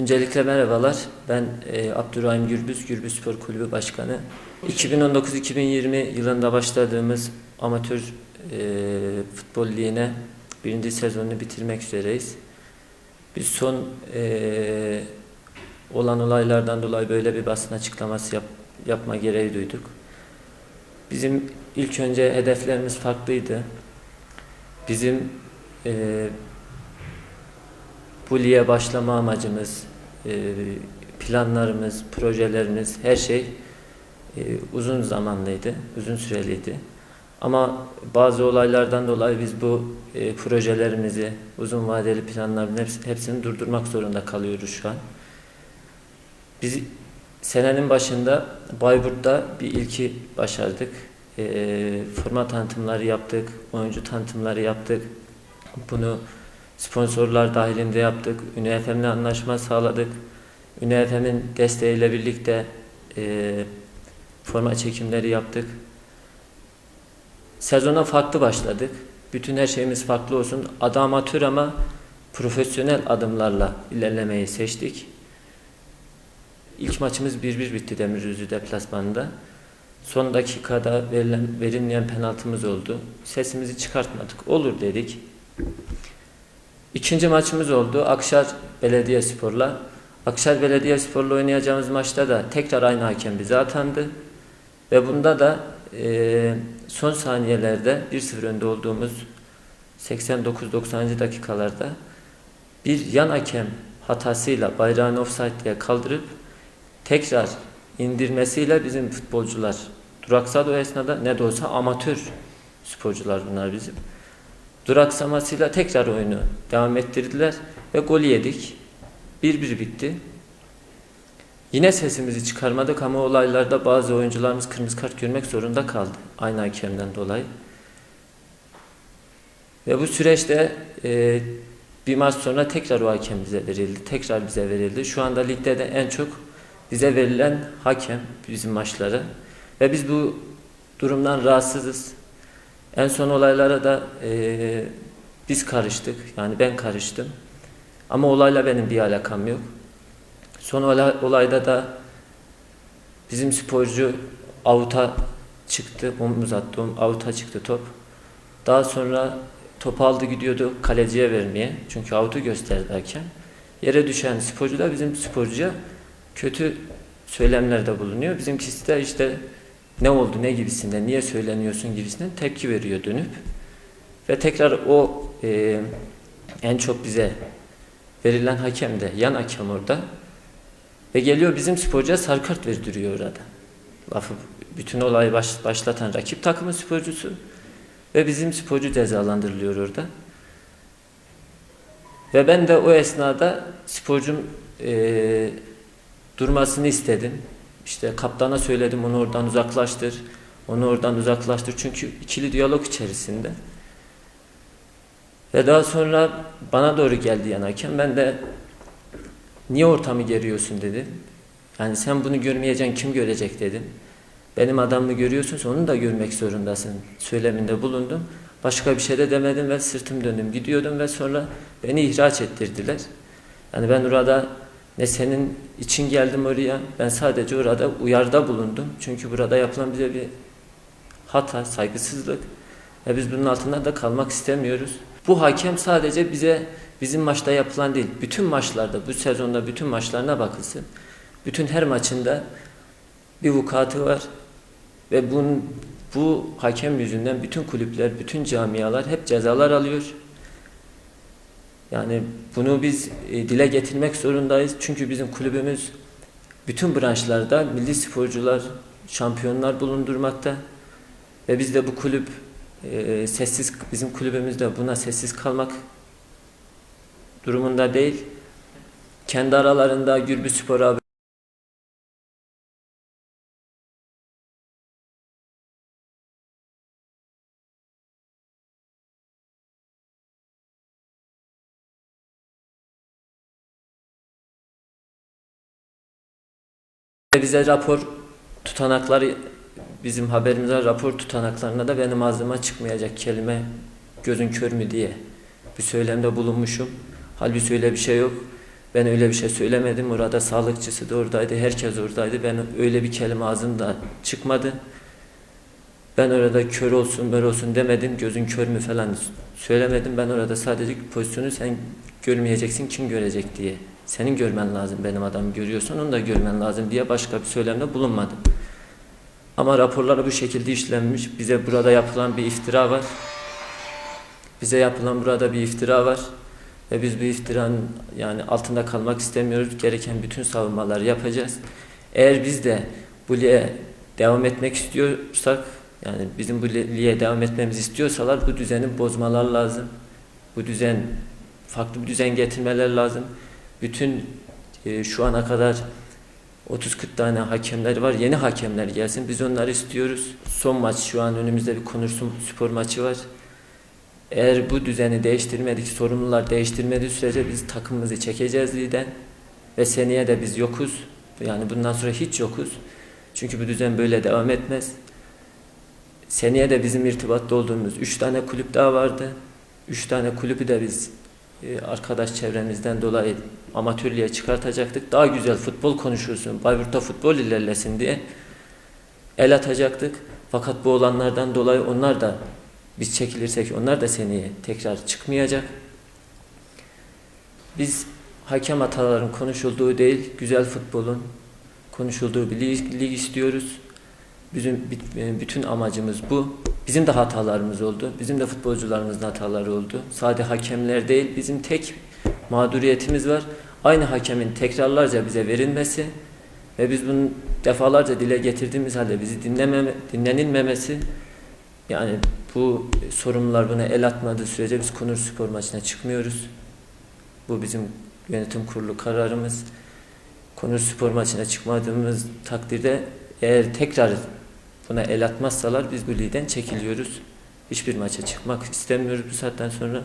Öncelikle merhabalar. Ben e, Abdurrahim Gürbüz, Gürbüz Spor Kulübü Başkanı. 2019-2020 yılında başladığımız amatör e, futbol ligine birinci sezonunu bitirmek üzereyiz. Biz son e, olan olaylardan dolayı böyle bir basın açıklaması yap, yapma gereği duyduk. Bizim ilk önce hedeflerimiz farklıydı. Bizim e, bu lige başlama amacımız, e, planlarımız, projelerimiz, her şey e, uzun zamanlıydı, uzun süreliydi. Ama bazı olaylardan dolayı biz bu e, projelerimizi, uzun vadeli planların hepsi- hepsini durdurmak zorunda kalıyoruz şu an. Biz senenin başında Bayburt'ta bir ilki başardık. E, forma tanıtımları yaptık, oyuncu tanıtımları yaptık. Bunu sponsorlar dahilinde yaptık. ÜNEFM'le anlaşma sağladık. ÜNEFM'in desteğiyle birlikte e, forma çekimleri yaptık. Sezona farklı başladık. Bütün her şeyimiz farklı olsun. Adı amatör ama profesyonel adımlarla ilerlemeyi seçtik. İlk maçımız 1-1 bitti Demirözü deplasmanında. Son dakikada verilen, verilmeyen penaltımız oldu. Sesimizi çıkartmadık. Olur dedik. İkinci maçımız oldu. Akşar Belediyespor'la. Akşar Belediyespor'la oynayacağımız maçta da tekrar aynı hakem bize atandı. Ve bunda da e, son saniyelerde 1-0 önde olduğumuz 89-90. dakikalarda bir yan hakem hatasıyla bayrağını offside diye kaldırıp tekrar indirmesiyle bizim futbolcular duraksadı o esnada ne de olsa amatör sporcular bunlar bizim duraksamasıyla tekrar oyunu devam ettirdiler ve gol yedik. 1-1 bitti. Yine sesimizi çıkarmadık ama olaylarda bazı oyuncularımız kırmızı kart görmek zorunda kaldı. Aynı hakemden dolayı. Ve bu süreçte e, bir maç sonra tekrar o hakem bize verildi. Tekrar bize verildi. Şu anda ligde de en çok bize verilen hakem bizim maçları. Ve biz bu durumdan rahatsızız. En son olaylara da eee, biz karıştık. Yani ben karıştım. Ama olayla benim bir alakam yok. Son olay, olayda da bizim sporcu avuta çıktı. Omuz attı. Avuta çıktı top. Daha sonra top aldı gidiyordu kaleciye vermeye. Çünkü avutu gösterdi hakem. Yere düşen sporcu da bizim sporcuya kötü söylemlerde bulunuyor. Bizimkisi de işte ne oldu ne gibisinden, niye söyleniyorsun gibisinden tepki veriyor dönüp. Ve tekrar o e, en çok bize verilen hakem de yan hakem orada. Ve geliyor bizim sporcuya sarı kart verdiriyor orada. Lafı bütün olayı baş- başlatan rakip takımın sporcusu ve bizim sporcu cezalandırılıyor orada. Ve ben de o esnada sporcum e, durmasını istedim. İşte kaptana söyledim onu oradan uzaklaştır. Onu oradan uzaklaştır. Çünkü ikili diyalog içerisinde. Ve daha sonra bana doğru geldi yan hakem. Ben de niye ortamı geriyorsun dedim. Yani sen bunu görmeyeceksin kim görecek dedim. Benim adamımı görüyorsun onu da görmek zorundasın söyleminde bulundum. Başka bir şey de demedim ve sırtım döndüm gidiyordum ve sonra beni ihraç ettirdiler. Yani ben orada ne senin için geldim oraya. Ben sadece orada uyarda bulundum. Çünkü burada yapılan bize bir hata, saygısızlık. Ve biz bunun altında da kalmak istemiyoruz. Bu hakem sadece bize bizim maçta yapılan değil. Bütün maçlarda, bu sezonda bütün maçlarına bakılsın. Bütün her maçında bir vukuatı var. Ve bunun, bu hakem yüzünden bütün kulüpler, bütün camialar hep cezalar alıyor. Yani bunu biz e, dile getirmek zorundayız. Çünkü bizim kulübümüz bütün branşlarda milli sporcular, şampiyonlar bulundurmakta. Ve biz de bu kulüp e, sessiz, bizim kulübümüz de buna sessiz kalmak durumunda değil. Kendi aralarında Gürbüz Spor abi bize rapor tutanakları bizim haberimize rapor tutanaklarına da benim ağzıma çıkmayacak kelime gözün kör mü diye bir söylemde bulunmuşum. Halbuki öyle bir şey yok. Ben öyle bir şey söylemedim. Orada sağlıkçısı da oradaydı. Herkes oradaydı. Ben öyle bir kelime ağzımdan çıkmadı. Ben orada kör olsun, bör olsun demedim. Gözün kör mü falan söylemedim. Ben orada sadece pozisyonu sen görmeyeceksin, kim görecek diye. Senin görmen lazım. Benim adamı görüyorsan onu da görmen lazım diye başka bir söylemde bulunmadım. Ama raporlar bu şekilde işlenmiş. Bize burada yapılan bir iftira var. Bize yapılan burada bir iftira var. Ve biz bu iftiranın yani altında kalmak istemiyoruz. Gereken bütün savunmaları yapacağız. Eğer biz de bu lige devam etmek istiyorsak yani bizim bu lige devam etmemizi istiyorsalar bu düzeni bozmalar lazım. Bu düzen farklı bir düzen getirmeler lazım. Bütün e, şu ana kadar 30-40 tane hakemler var. Yeni hakemler gelsin. Biz onları istiyoruz. Son maç şu an önümüzde bir Konursun spor maçı var. Eğer bu düzeni değiştirmedik, sorumlular değiştirmediği sürece biz takımımızı çekeceğiz liden ve seneye de biz yokuz. Yani bundan sonra hiç yokuz. Çünkü bu düzen böyle devam etmez. Seneye de bizim irtibatta olduğumuz 3 tane kulüp daha vardı. 3 tane kulübü de biz arkadaş çevremizden dolayı amatörlüğe çıkartacaktık. Daha güzel futbol konuşulsun, Bayburt'ta futbol ilerlesin diye el atacaktık. Fakat bu olanlardan dolayı onlar da biz çekilirsek onlar da seneye tekrar çıkmayacak. Biz hakem hataların konuşulduğu değil, güzel futbolun konuşulduğu bir lig, lig istiyoruz. Bizim bütün amacımız bu. Bizim de hatalarımız oldu. Bizim de futbolcularımızın hataları oldu. Sadece hakemler değil, bizim tek mağduriyetimiz var. Aynı hakemin tekrarlarca bize verilmesi ve biz bunu defalarca dile getirdiğimiz halde bizi dinlememe, dinlenilmemesi yani bu sorumlular buna el atmadığı sürece biz Konur Spor maçına çıkmıyoruz. Bu bizim yönetim kurulu kararımız. Konur Spor maçına çıkmadığımız takdirde eğer tekrar buna el atmazsalar biz bu ligden çekiliyoruz. Hiçbir maça çıkmak istemiyoruz bu saatten sonra.